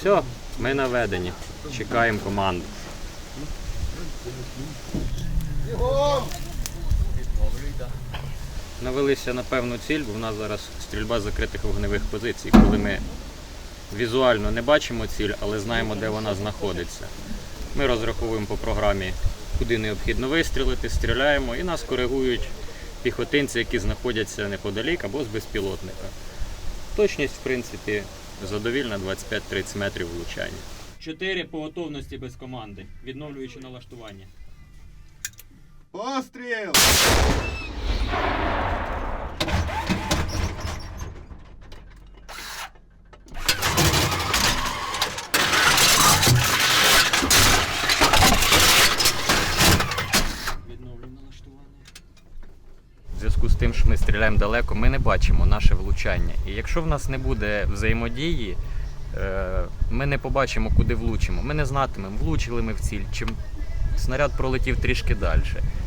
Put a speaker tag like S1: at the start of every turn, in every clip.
S1: Все, ми наведені. Чекаємо команду. Навелися на певну ціль, бо в нас зараз стрільба з закритих вогневих позицій, коли ми візуально не бачимо ціль, але знаємо, де вона знаходиться. Ми розраховуємо по програмі, куди необхідно вистрілити, стріляємо і нас коригують піхотинці, які знаходяться неподалік або з безпілотника. Точність, в принципі, задовільна 25-30 метрів влучання. Чотири по готовності без команди, відновлюючи налаштування.
S2: Постріл!
S1: Відновлю налаштування. Зв'язку з тим, що ми стріляємо далеко, ми не бачимо наше влучання. І якщо в нас не буде взаємодії, е, ми не побачимо, куди влучимо. Ми не знатимемо, влучили ми в ціль, чи снаряд пролетів трішки далі.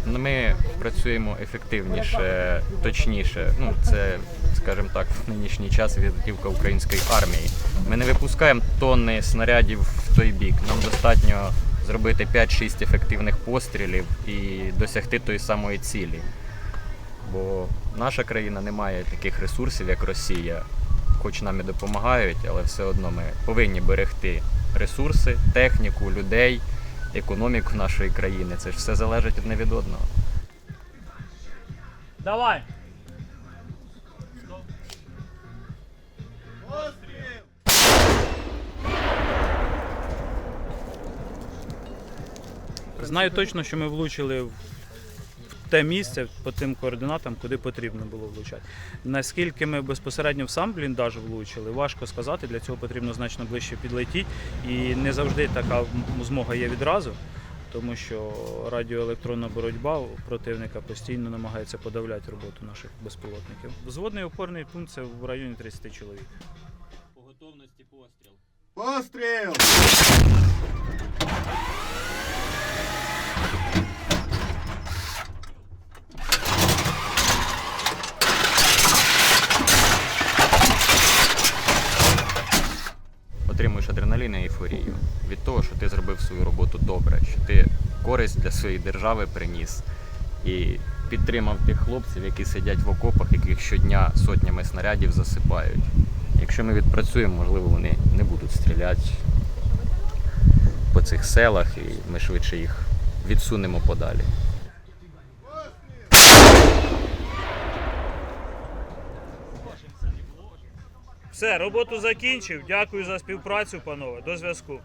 S1: Ми працюємо ефективніше, точніше. Ну, це, скажімо так, в нинішній час візитівка української армії. Ми не випускаємо тонни снарядів в той бік. Нам достатньо зробити 5-6 ефективних пострілів і досягти тої самої цілі. Бо наша країна не має таких ресурсів, як Росія. Хоч нам і допомагають, але все одно ми повинні берегти ресурси, техніку, людей, економіку нашої країни. Це ж все залежить одне від одного.
S3: Давай. Знаю точно, що ми влучили в те місце по тим координатам, куди потрібно було влучати. Наскільки ми безпосередньо в сам бліндаж влучили, важко сказати. Для цього потрібно значно ближче підлетіти. І не завжди така змога є відразу, тому що радіоелектронна боротьба противника постійно намагається подавляти роботу наших безпілотників. Взводний опорний пункт це в районі 30 чоловік.
S1: По готовності постріл.
S2: Постріл!
S1: Отримуєш адреналін і ейфорію від того, що ти зробив свою роботу добре, що ти користь для своєї держави приніс і підтримав тих хлопців, які сидять в окопах, яких щодня сотнями снарядів засипають. Якщо ми відпрацюємо, можливо, вони не будуть стріляти по цих селах, і ми швидше їх відсунемо подалі.
S3: Все, роботу закінчив. Дякую за співпрацю, панове. До зв'язку.